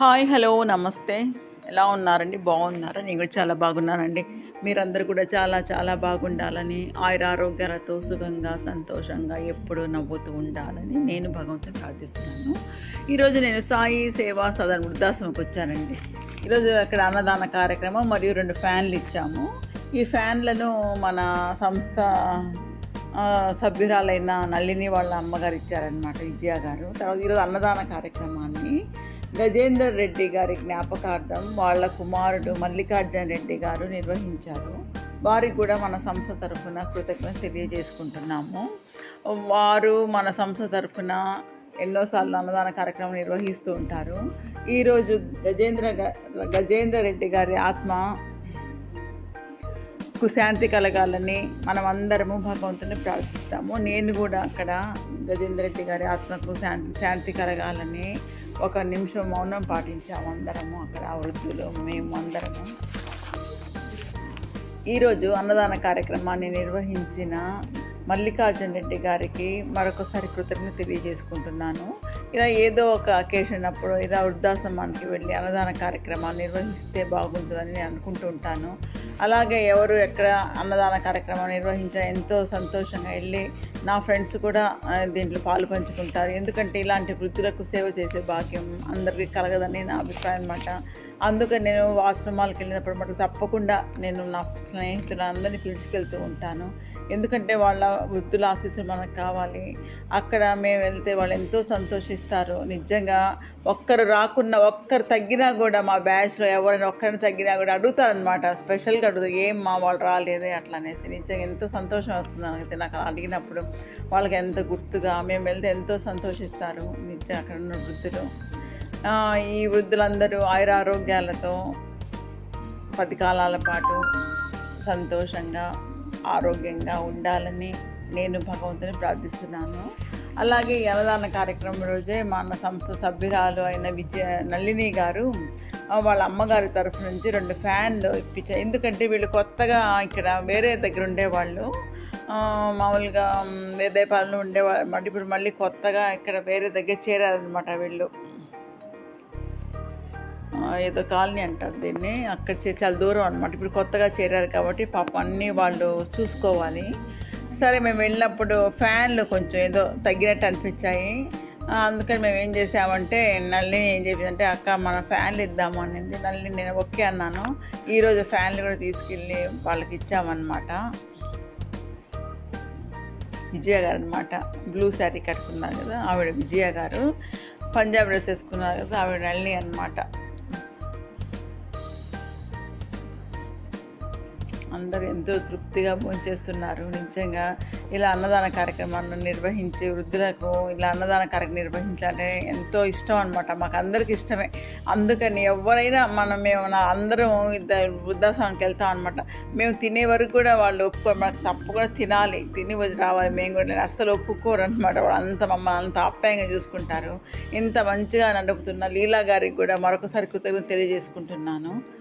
Hi hello నమస్తే. ఎలా ఉన్నారండి? బాగున్నారా? నేను కూడా చాలా బాగున్నానండి. మీరందరూ కూడా చాలా చాలా బాగుండాలని ఆయుర ఆరోగ్యాలతో సుఖంగా సంతోషంగా ఎప్పుడూ నవ్వుతూ ఉండాలని నేను భగవంతుని ప్రార్థిస్తున్నాను. ఈరోజు నేను సాయి సేవా సదన్ వృద్ధాశ్రమకు వచ్చానండి. ఈరోజు అక్కడ అన్నదాన కార్యక్రమం మరియు రెండు ఫ్యాన్లు ఇచ్చాము. ఈ ఫ్యాన్లను మన సంస్థ సభ్యురాలైన నళిని వాళ్ళ అమ్మగారు ఇచ్చారనమాట విజయ గారు. తర్వాత ఈరోజు అన్నదాన కార్యక్రమాన్ని గజేందర్ రెడ్డి గారి జ్ఞాపకార్థం వాళ్ళ కుమారుడు మల్లికార్జున రెడ్డి గారు నిర్వహించారు. వారికి కూడా మన సంస్థ తరఫున కృతజ్ఞత తెలియజేసుకుంటున్నాము. వారు మన సంస్థ తరఫున ఎన్నోసార్లు అన్నదాన కార్యక్రమం నిర్వహిస్తూ ఉంటారు. ఈరోజు గజేంద్ర గ- గజేందర్ రెడ్డి గారి ఆత్మ శాంతి కలగాలని మనం అందరము భగవంతుని ప్రార్థిస్తాము. నేను కూడా అక్కడ గజేంద్ర రెడ్డి గారి ఆత్మకు శాంతి శాంతి కలగాలని ఒక నిమిషం మౌనం పాటించాము అందరము అక్కడ ఆ వృద్ధులు మేము అందరము. ఈరోజు అన్నదాన కార్యక్రమాన్ని నిర్వహించిన మల్లికార్జున రెడ్డి గారికి మరొకసారి కృతజ్ఞత తెలియజేసుకుంటున్నాను. ఇలా ఏదో ఒక అకేషన్ అప్పుడు ఇలా వృద్ధాశ్రమానికి వెళ్ళి అన్నదాన కార్యక్రమాన్ని నిర్వహిస్తే బాగుంటుందని నేను అనుకుంటుంటాను అలాగే ఎవరు ఎక్కడ అన్నదాన కార్యక్రమం నిర్వహించిన ఎంతో సంతోషంగా వెళ్ళి నా ఫ్రెండ్స్ కూడా దీంట్లో పాలు పంచుకుంటారు. ఎందుకంటే ఇలాంటి వృద్ధులకు సేవ చేసే భాగ్యం అందరికీ కలగదని నా అభిప్రాయం అనమాట అందుకని నేను ఆశ్రమాలకు వెళ్ళినప్పుడు మటుకు తప్పకుండా నేను నా స్నేహితులందరినీ పిలుచుకెళ్తూ ఉంటాను. ఎందుకంటే వాళ్ళ వృద్ధుల ఆశీస్సులు మనకు కావాలి. అక్కడ మేము వెళ్తే వాళ్ళు ఎంతో సంతోషిస్తారు. నిజంగా ఒక్కరు రాకున్నా ఒక్కరు తగ్గినా కూడా మా బ్యాచ్లో ఎవరైనా ఒక్కరిని తగ్గినా కూడా అడుగుతారనమాట స్పెషల్గా అడుగుతారు ఏం మా వాళ్ళు రాలేదే? అట్లా అనేసి. నిజంగా ఎంతో సంతోషం వస్తుంది అయితే నాకు అలా అడిగినప్పుడు వాళ్ళకి ఎంత గుర్తుగా మేము వెళ్తే ఎంతో సంతోషిస్తారు. నిజంగా అక్కడ ఉన్న వృద్ధులు ఈ వృద్ధులందరూ ఆయుర ఆరోగ్యాలతో పది కాలాల పాటు సంతోషంగా ఆరోగ్యంగా ఉండాలని నేను భగవంతుని ప్రార్థిస్తున్నాను. అలాగే ఈ అన్నదాన కార్యక్రమం రోజే మన సంస్థ సభ్యురాలు అయిన విజయ నళిని గారు వాళ్ళ అమ్మగారి తరఫు నుంచి రెండు ఫ్యాన్లు ఇప్పించారు ఎందుకంటే వీళ్ళు కొత్తగా ఇక్కడ వేరే దగ్గర ఉండేవాళ్ళు. మామూలుగా వేదే వేదేపాలెంలో ఉండేవాళ్ళు. ఇప్పుడు మళ్ళీ కొత్తగా ఇక్కడ వేరే దగ్గర చేరారనమాట వీళ్ళు. ఏదో కాలనీ అంటారు దీన్ని. అక్కడ చాలా దూరం అనమాట ఇప్పుడు కొత్తగా చేరారు కాబట్టి పాప అన్నీ వాళ్ళు చూసుకోవాలి. సరే మేము వెళ్ళినప్పుడు ఫ్యాన్లు కొంచెం ఏదో తగ్గినట్టు అనిపించాయి. అందుకని మేము ఏం చేసామంటే నల్లిని ఏం చెప్పిందంటే అక్క మన ఫ్యాన్లు ఇద్దాము అనింది. నల్లిని నేను ఓకే అన్నాను. ఈరోజు ఫ్యాన్లు కూడా తీసుకెళ్ళి వాళ్ళకి ఇచ్చామన్నమాట. విజయ గారు అనమాట బ్లూ శారీ కట్టుకున్నారు కదా ఆవిడ విజయ గారు. పంజాబ్ డ్రెస్ వేసుకున్నారు కదా ఆవిడ నల్లి అనమాట అందరూ ఎంతో తృప్తిగా భోంచేస్తున్నారు. నిజంగా ఇలా అన్నదాన కార్యక్రమాన్ని నిర్వహించి వృద్ధులకు ఇలా అన్నదాన కార్యక్రమం నిర్వహించాలంటే ఎంతో ఇష్టం అనమాట మాకు అందరికి ఇష్టమే. అందుకని ఎవరైనా మనం మేము అందరం ఇద్దరు వృద్ధాశ్రమానికి వెళ్తాం అనమాట మేము తినే వరకు కూడా వాళ్ళు ఒప్పుకోరు. మనకు తప్పకుండా తినాలి. తిని వచ్చి రావాలి. మేము కూడా అస్సలు ఒప్పుకోరు అనమాట వాళ్ళు అంత మమ్మల్ని అంత ఆప్యాయంగా చూసుకుంటారు. ఇంత మంచిగా నడుపుతున్న లీలా గారికి కూడా మరొకసారి కృతజ్ఞత తెలియజేసుకుంటున్నాను.